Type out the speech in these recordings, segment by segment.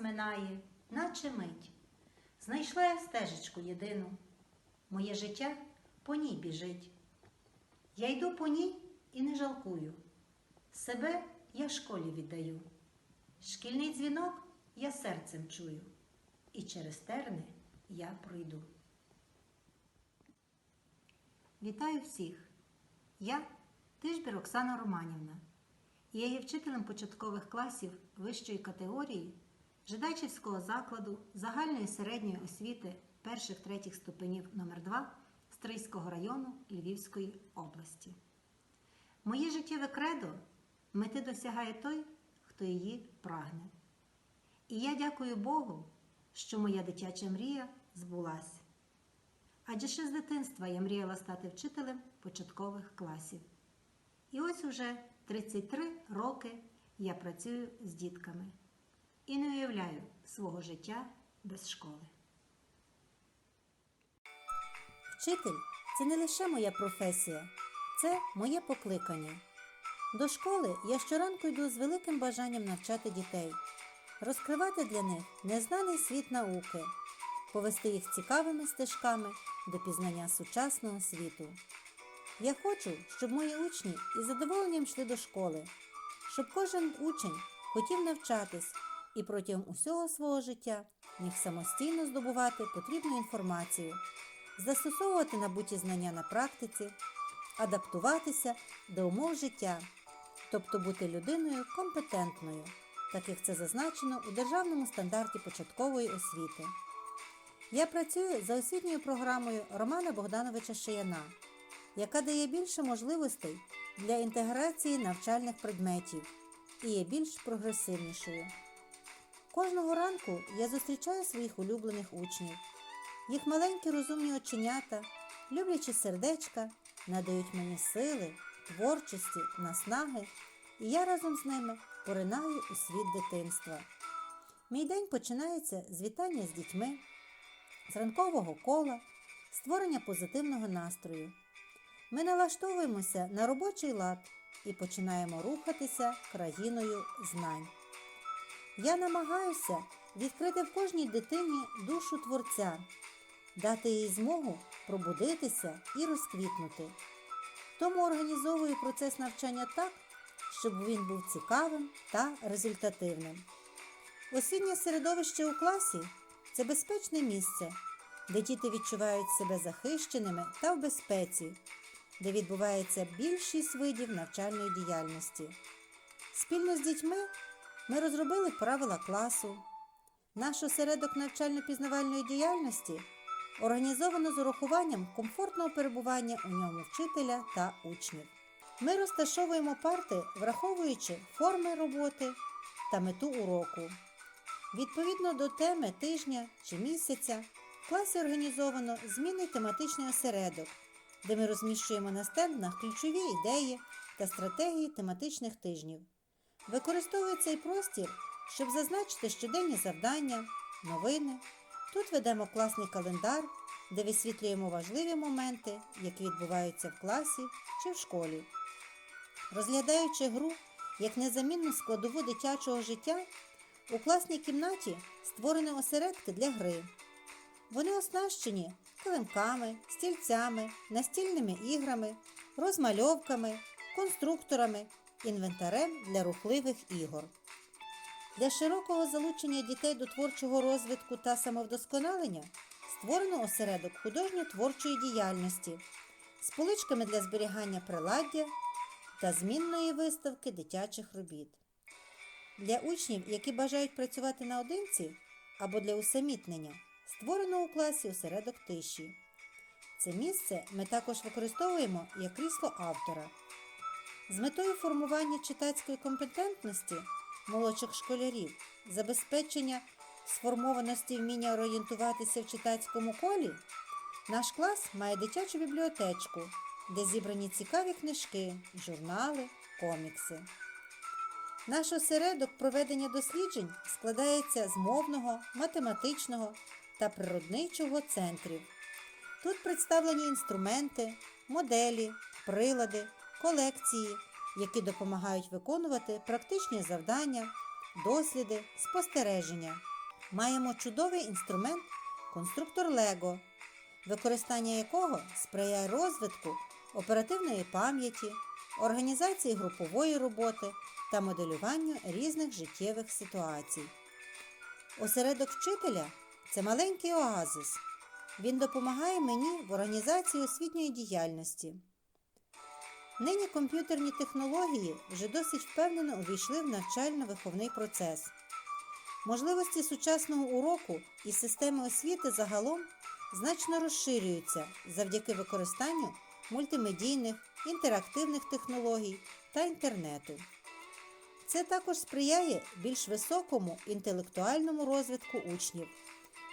минає, наче мить. Знайшла я стежечку єдину, моє життя по ній біжить. Я йду по ній і не жалкую. Себе я школі віддаю. Шкільний дзвінок я серцем чую, і через терни я пройду. Вітаю всіх! Я Тижбір Оксана Романівна. Я є вчителем початкових класів вищої категорії Жидачівського закладу загальної середньої освіти перших третіх ступенів номер 2 Стрийського району Львівської області. Моє життєве кредо мети досягає той, хто її прагне. І я дякую Богу, що моя дитяча мрія збулась. Адже ще з дитинства я мріяла стати вчителем початкових класів. І ось уже 33 роки я працюю з дітками і не уявляю свого життя без школи. Вчитель це не лише моя професія, це моє покликання. До школи я щоранку йду з великим бажанням навчати дітей, розкривати для них незнаний світ науки, повести їх цікавими стежками до пізнання сучасного світу. Я хочу, щоб мої учні із задоволенням йшли до школи, щоб кожен учень хотів навчатись і протягом усього свого життя міг самостійно здобувати потрібну інформацію, застосовувати набуті знання на практиці, адаптуватися до умов життя, тобто бути людиною компетентною, так як це зазначено у Державному стандарті початкової освіти. Я працюю за освітньою програмою Романа Богдановича Шияна, яка дає більше можливостей для інтеграції навчальних предметів і є більш прогресивнішою. Кожного ранку я зустрічаю своїх улюблених учнів. Їх маленькі розумні оченята, люблячі сердечка, надають мені сили, творчості, наснаги, і я разом з ними поринаю у світ дитинства. Мій день починається з вітання з дітьми, з ранкового кола, створення позитивного настрою. Ми налаштовуємося на робочий лад і починаємо рухатися країною знань. Я намагаюся відкрити в кожній дитині душу творця, дати їй змогу пробудитися і розквітнути. Тому організовую процес навчання так, щоб він був цікавим та результативним. Освітнє середовище у класі це безпечне місце, де діти відчувають себе захищеними та в безпеці, де відбувається більшість видів навчальної діяльності. Спільно з дітьми ми розробили правила класу. Наш осередок навчально-пізнавальної діяльності організовано з урахуванням комфортного перебування у ньому вчителя та учнів. Ми розташовуємо парти, враховуючи форми роботи та мету уроку. Відповідно до теми тижня чи місяця, в класі організовано змінний тематичний осередок, де ми розміщуємо на стендах ключові ідеї та стратегії тематичних тижнів. Використовую цей простір, щоб зазначити щоденні завдання, новини. Тут ведемо класний календар, де висвітлюємо важливі моменти, які відбуваються в класі чи в школі. Розглядаючи гру як незамінну складову дитячого життя, у класній кімнаті створені осередки для гри. Вони оснащені килимками, стільцями, настільними іграми, розмальовками, конструкторами, інвентарем для рухливих ігор. Для широкого залучення дітей до творчого розвитку та самовдосконалення створено осередок художньо-творчої діяльності з поличками для зберігання приладдя та змінної виставки дитячих робіт. Для учнів, які бажають працювати наодинці або для усамітнення, створено у класі осередок тиші. Це місце ми також використовуємо як крісло автора. З метою формування читацької компетентності молодших школярів, забезпечення сформованості вміння орієнтуватися в читацькому колі, наш клас має дитячу бібліотечку, де зібрані цікаві книжки, журнали, комікси. Наш осередок проведення досліджень складається з мовного, математичного та природничого центрів. Тут представлені інструменти, моделі, прилади, колекції, які допомагають виконувати практичні завдання, досліди, спостереження. Маємо чудовий інструмент конструктор Лего, використання якого сприяє розвитку оперативної пам'яті, організації групової роботи та моделюванню різних життєвих ситуацій. Осередок вчителя це маленький оазис. Він допомагає мені в організації освітньої діяльності. Нині комп'ютерні технології вже досить впевнено увійшли в навчально-виховний процес. Можливості сучасного уроку і системи освіти загалом значно розширюються завдяки використанню мультимедійних, інтерактивних технологій та інтернету. Це також сприяє більш високому інтелектуальному розвитку учнів,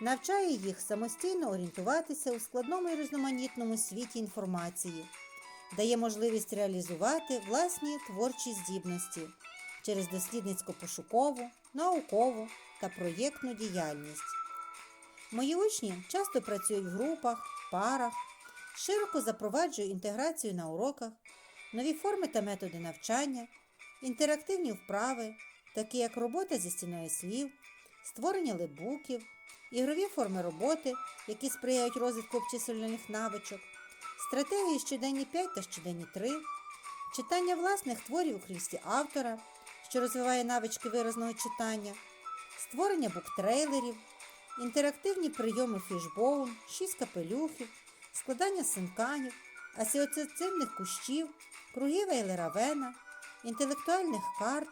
навчає їх самостійно орієнтуватися у складному і різноманітному світі інформації, дає можливість реалізувати власні творчі здібності через дослідницько-пошукову, наукову та проєктну діяльність. Мої учні часто працюють в групах, парах, широко запроваджують інтеграцію на уроках, нові форми та методи навчання, інтерактивні вправи, такі як робота зі стіною слів, створення лебуків, ігрові форми роботи, які сприяють розвитку обчислювальних навичок, стратегії щоденні 5 та щоденні 3, читання власних творів у крісті автора, що розвиває навички виразного читання, створення буктрейлерів, інтерактивні прийоми фішбоун, шість капелюхів, складання синканів, асоціативних кущів, кругів Ейлера Вена, інтелектуальних карт,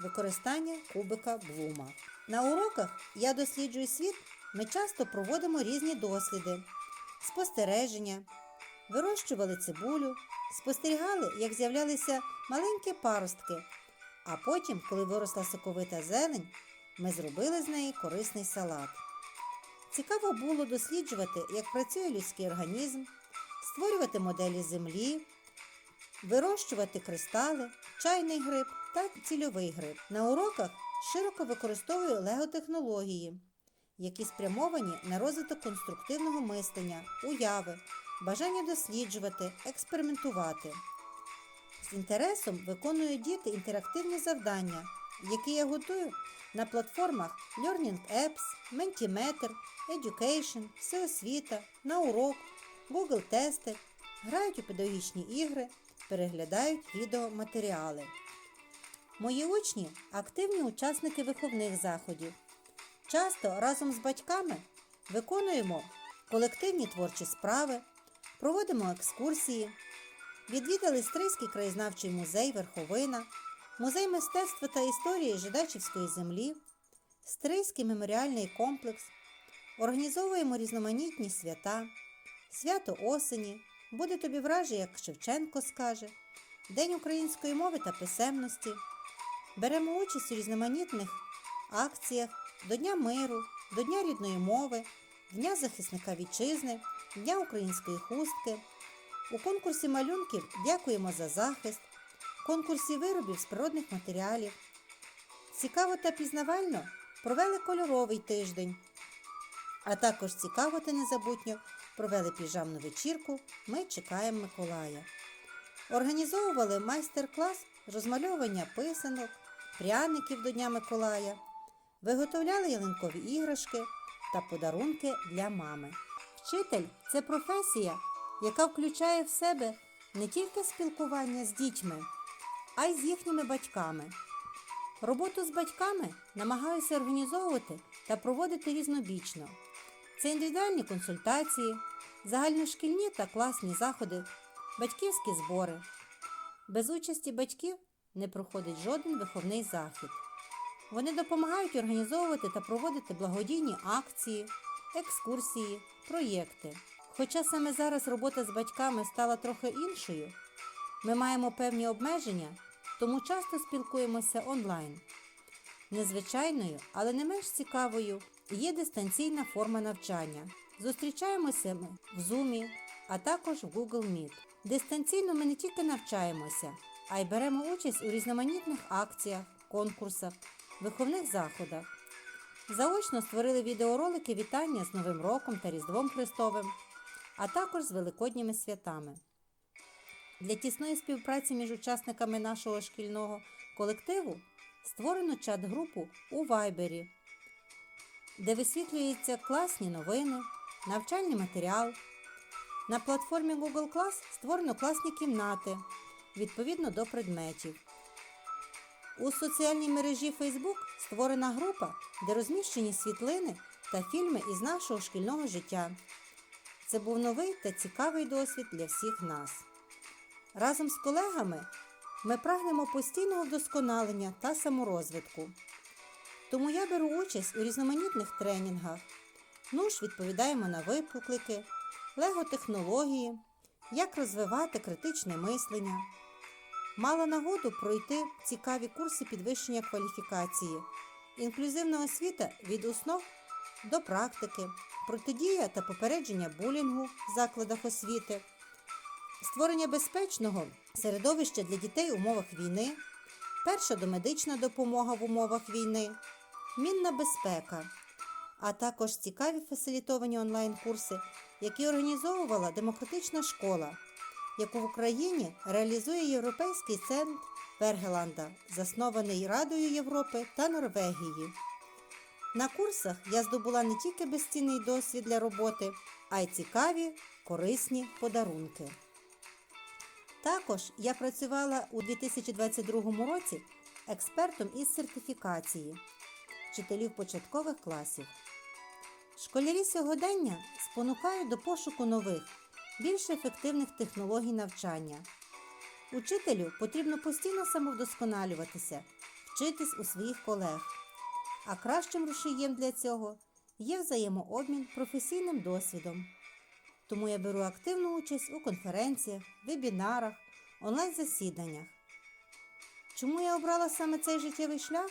використання кубика Блума. На уроках Я досліджую світ ми часто проводимо різні досліди, спостереження, вирощували цибулю, спостерігали, як з'являлися маленькі паростки, а потім, коли виросла соковита зелень, ми зробили з неї корисний салат. Цікаво було досліджувати, як працює людський організм, створювати моделі землі, вирощувати кристали, чайний гриб та цільовий гриб. На уроках широко використовую лего-технології, які спрямовані на розвиток конструктивного мислення, уяви, бажання досліджувати, експериментувати. З інтересом виконують діти інтерактивні завдання, які я готую на платформах Learning Apps, Mentimeter, Education, Всеосвіта, на урок, Google Тести, грають у педагогічні ігри, переглядають відеоматеріали. Мої учні активні учасники виховних заходів. Часто разом з батьками виконуємо колективні творчі справи, проводимо екскурсії, відвідали Стрийський краєзнавчий музей Верховина, музей мистецтва та історії Жидачівської землі, Стрийський меморіальний комплекс, організовуємо різноманітні свята, свято осені, буде тобі враже, як Шевченко скаже, День української мови та писемності. Беремо участь у різноманітних акціях. До Дня миру, до Дня рідної мови, Дня захисника вітчизни, Дня української хустки. У конкурсі малюнків дякуємо за захист, конкурсі виробів з природних матеріалів. Цікаво та пізнавально провели кольоровий тиждень. А також цікаво та незабутньо провели піжамну вечірку Ми чекаємо Миколая. Організовували майстер-клас розмальовування писанок, пряників до Дня Миколая, виготовляли ялинкові іграшки та подарунки для мами. Вчитель це професія, яка включає в себе не тільки спілкування з дітьми, а й з їхніми батьками. Роботу з батьками намагаюся організовувати та проводити різнобічно. Це індивідуальні консультації, загальношкільні та класні заходи, батьківські збори. Без участі батьків не проходить жоден виховний захід. Вони допомагають організовувати та проводити благодійні акції, екскурсії, проєкти. Хоча саме зараз робота з батьками стала трохи іншою, ми маємо певні обмеження, тому часто спілкуємося онлайн. Незвичайною, але не менш цікавою є дистанційна форма навчання. Зустрічаємося ми в Zoom, а також в Google Meet. Дистанційно ми не тільки навчаємося, а й беремо участь у різноманітних акціях, конкурсах, виховних заходах. Заочно створили відеоролики вітання з Новим роком та Різдвом Христовим, а також з Великодніми святами. Для тісної співпраці між учасниками нашого шкільного колективу створено чат-групу у Вайбері, де висвітлюються класні новини, навчальний матеріал. На платформі Google Class створено класні кімнати відповідно до предметів. У соціальній мережі Facebook створена група, де розміщені світлини та фільми із нашого шкільного життя. Це був новий та цікавий досвід для всіх нас. Разом з колегами ми прагнемо постійного вдосконалення та саморозвитку. Тому я беру участь у різноманітних тренінгах. Ну ж відповідаємо на виклики, лего-технології, як розвивати критичне мислення. Мала нагоду пройти цікаві курси підвищення кваліфікації, інклюзивна освіта від основ до практики, протидія та попередження булінгу в закладах освіти, створення безпечного середовища для дітей в умовах війни, перша домедична допомога в умовах війни, мінна безпека, а також цікаві фасилітовані онлайн-курси, які організовувала демократична школа, яку в Україні реалізує Європейський центр Вергеланда, заснований Радою Європи та Норвегії. На курсах я здобула не тільки безцінний досвід для роботи, а й цікаві, корисні подарунки. Також я працювала у 2022 році експертом із сертифікації вчителів початкових класів. Школярі сьогодення спонукають до пошуку нових, більш ефективних технологій навчання. Учителю потрібно постійно самовдосконалюватися, вчитись у своїх колег. А кращим рушієм для цього є взаємообмін професійним досвідом. Тому я беру активну участь у конференціях, вебінарах, онлайн-засіданнях. Чому я обрала саме цей життєвий шлях?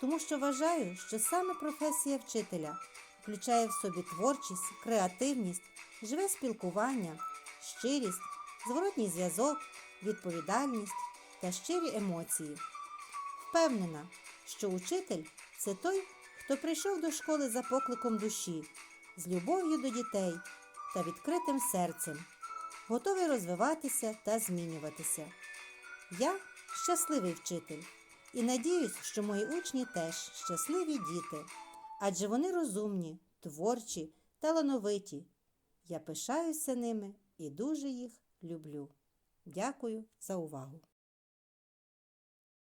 Тому що вважаю, що саме професія вчителя включає в собі творчість, креативність, живе спілкування, щирість, зворотній зв'язок, відповідальність та щирі емоції. Впевнена, що учитель це той, хто прийшов до школи за покликом душі, з любов'ю до дітей та відкритим серцем, готовий розвиватися та змінюватися. Я щасливий вчитель і надіюсь, що мої учні теж щасливі діти, адже вони розумні, творчі, талановиті. Я пишаюся ними і дуже їх люблю. Дякую за увагу!